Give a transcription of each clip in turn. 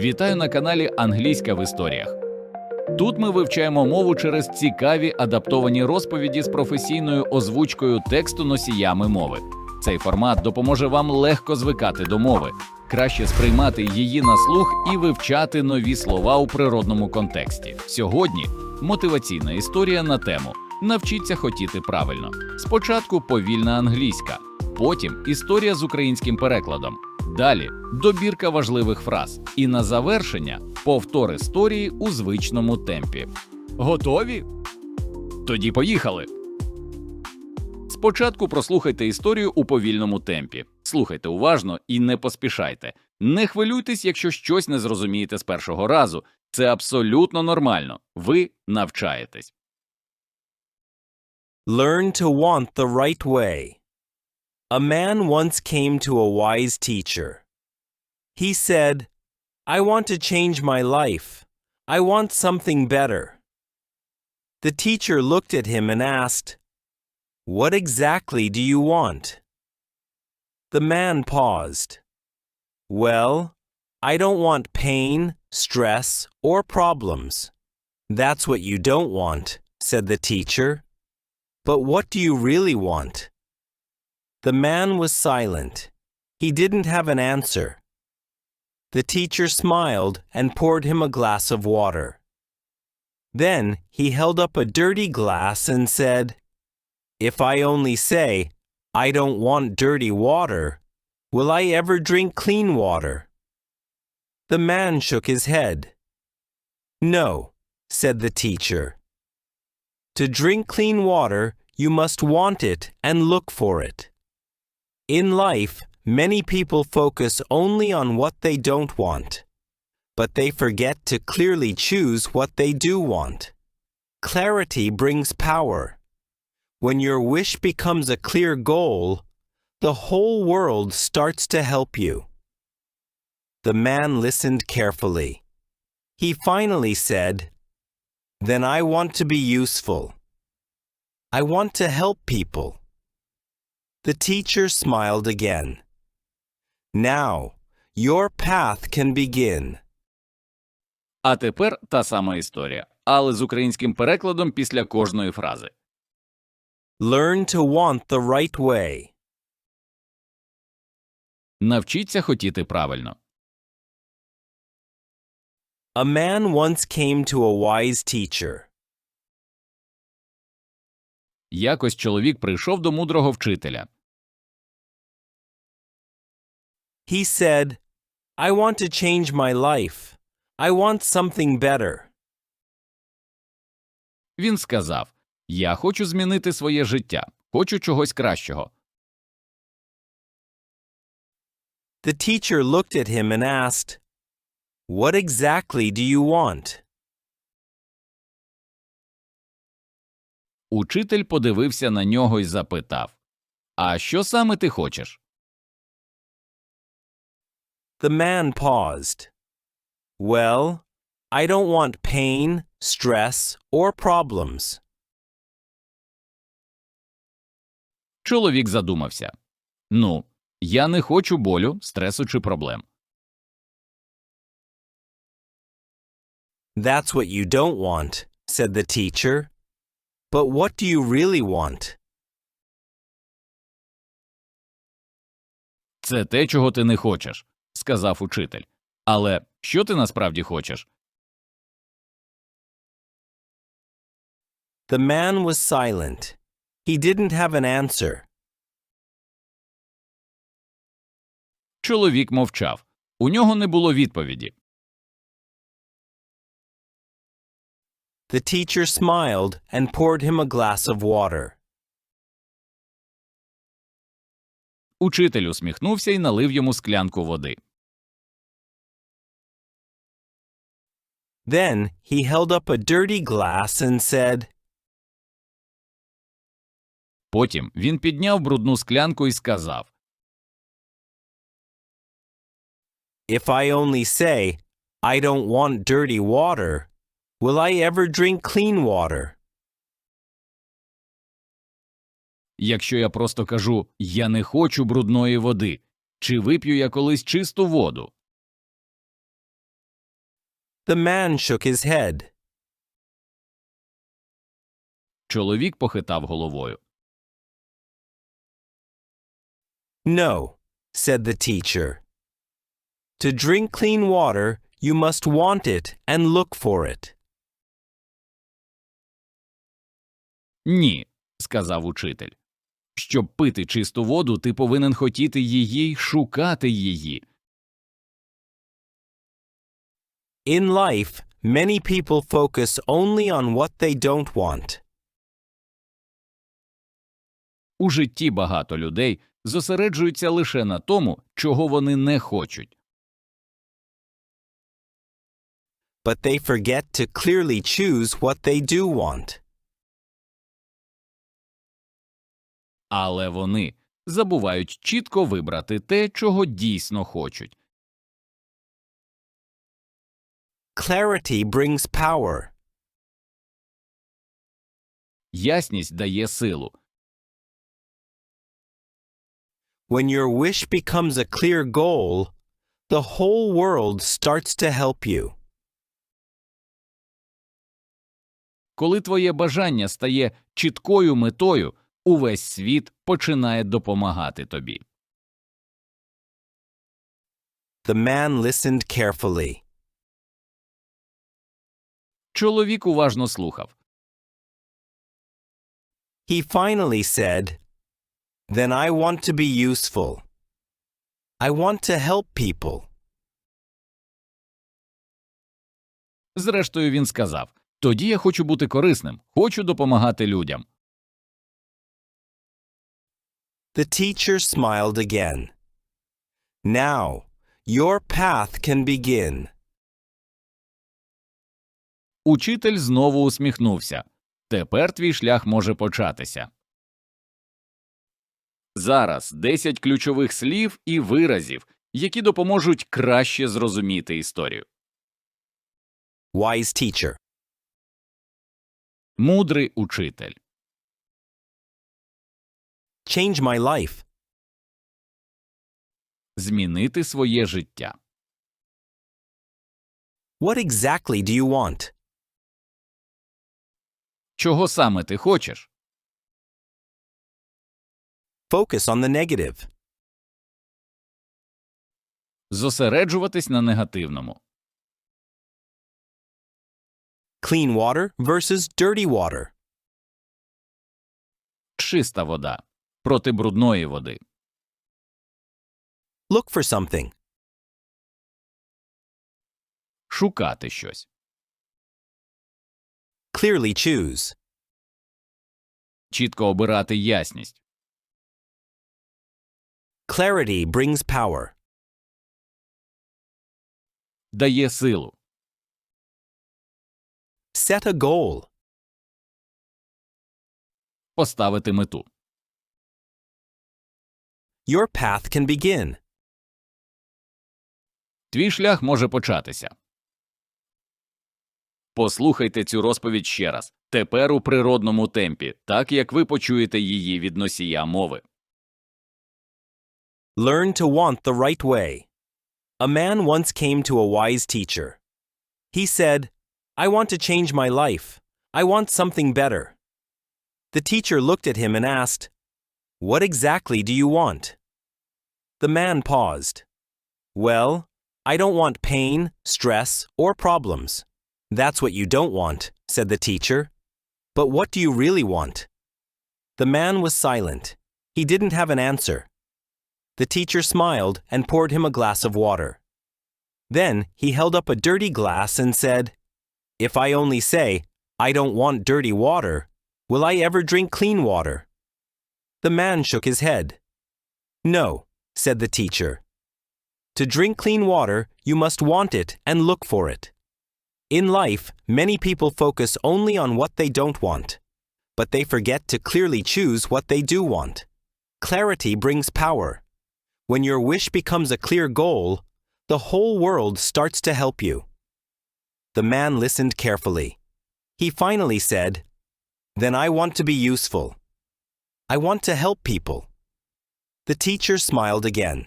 Вітаю на каналі Англійська в історіях. Тут ми вивчаємо мову через цікаві адаптовані розповіді з професійною озвучкою тексту носіями мови. Цей формат допоможе вам легко звикати до мови, краще сприймати її на слух і вивчати нові слова у природному контексті. Сьогодні мотиваційна історія на тему Навчіться хотіти правильно. Спочатку повільна англійська, потім історія з українським перекладом. Далі добірка важливих фраз. І на завершення повтор історії у звичному темпі. Готові? Тоді поїхали. Спочатку прослухайте історію у повільному темпі. Слухайте уважно і не поспішайте. Не хвилюйтесь, якщо щось не зрозумієте з першого разу. Це абсолютно нормально. Ви навчаєтесь. Learn to want the right way. A man once came to a wise teacher. He said, I want to change my life. I want something better. The teacher looked at him and asked, What exactly do you want? The man paused. Well, I don't want pain, stress, or problems. That's what you don't want, said the teacher. But what do you really want? The man was silent. He didn't have an answer. The teacher smiled and poured him a glass of water. Then he held up a dirty glass and said, If I only say, I don't want dirty water, will I ever drink clean water? The man shook his head. No, said the teacher. To drink clean water, you must want it and look for it. In life, many people focus only on what they don't want, but they forget to clearly choose what they do want. Clarity brings power. When your wish becomes a clear goal, the whole world starts to help you. The man listened carefully. He finally said, Then I want to be useful. I want to help people. The teacher smiled again. Now, your path can begin. А тепер та сама історія, але з українським перекладом після кожної фрази. Learn to want the right way. Навчіться хотіти правильно. A man once came to a wise teacher. Якось чоловік прийшов до мудрого вчителя. He said, I want to change my life. I want something better. Він сказав: Я хочу змінити своє життя, хочу чогось кращого. The teacher looked at him and asked, What exactly do you want? Учитель подивився на нього і запитав: А що саме ти хочеш? The man paused. Well, I don't want pain, stress, or problems. Чоловік задумався. Ну, я не хочу болю, стресу чи проблем. That's what you don't want, said the teacher. But what do you really want? Це те, чого ти не хочеш, сказав учитель. Але що ти насправді хочеш? The man was silent. He didn't have an answer. Чоловік мовчав. У нього не було відповіді. The teacher smiled and poured him a glass of water. Учитель усміхнувся і налив йому склянку води. Then he held up a dirty glass and said, Потім він підняв брудну склянку і сказав: If I only say, I don't want dirty water, will I ever drink clean water? Якщо я просто кажу Я не хочу брудної води, чи вип'ю я колись чисту воду? The man shook his head. Чоловік похитав головою. No, said the teacher. To drink clean water, you must want it and look for it. Ні, сказав учитель. Щоб пити чисту воду, ти повинен хотіти її й шукати її. In life, many people focus only on what they don't want. У житті багато людей зосереджуються лише на тому, чого вони не хочуть. but they forget to clearly choose what they do want. Але вони забувають чітко вибрати те, чого дійсно хочуть. Clarity brings power. Ясність дає силу. When your wish becomes a clear goal, the whole world starts to help you. Коли твоє бажання стає чіткою метою, увесь світ починає допомагати тобі. The man listened carefully. Чоловік уважно слухав. He finally said, Then I want to be useful. I want to help people. Зрештою, він сказав: Тоді я хочу бути корисним, хочу допомагати людям. The teacher smiled again. Now, your path can begin. Учитель знову усміхнувся. Тепер твій шлях може початися. Зараз 10 ключових слів і виразів, які допоможуть краще зрозуміти історію. Wise teacher. Мудрий учитель. Change my life. Змінити своє життя. What exactly do you want? Чого саме ти хочеш? Focus on the negative. Зосереджуватись на негативному. Clean water versus dirty water. Чиста вода. Проти брудної води. Look for something. Шукати щось. Clearly choose. Чітко обирати ясність. Clarity brings power. Дає силу. Set a goal. Поставити мету. Your path can begin. Твій шлях може початися. Послухайте цю розповідь ще раз. Тепер у природному темпі, так як ви почуєте її від носія мови. Learn to want the right way. A man once came to a wise teacher. He said, I want to change my life. I want something better. The teacher looked at him and asked, What exactly do you want? The man paused. Well, I don't want pain, stress, or problems. That's what you don't want, said the teacher. But what do you really want? The man was silent. He didn't have an answer. The teacher smiled and poured him a glass of water. Then he held up a dirty glass and said, If I only say, I don't want dirty water, will I ever drink clean water? The man shook his head. No, said the teacher. To drink clean water, you must want it and look for it. In life, many people focus only on what they don't want, but they forget to clearly choose what they do want. Clarity brings power. When your wish becomes a clear goal, the whole world starts to help you. The man listened carefully. He finally said, Then I want to be useful. I want to help people. The teacher smiled again.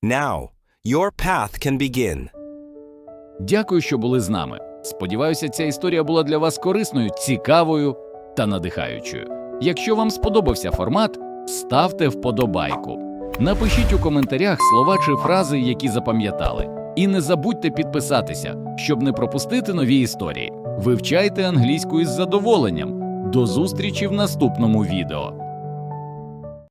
Now, your path can begin. Дякую, що були з нами. Сподіваюся, ця історія була для вас корисною, цікавою та надихаючою. Якщо вам сподобався формат, ставте вподобайку. Напишіть у коментарях слова чи фрази, які запам'ятали. І не забудьте підписатися, щоб не пропустити нові історії. Вивчайте англійську із задоволенням. До зустрічі в наступному відео.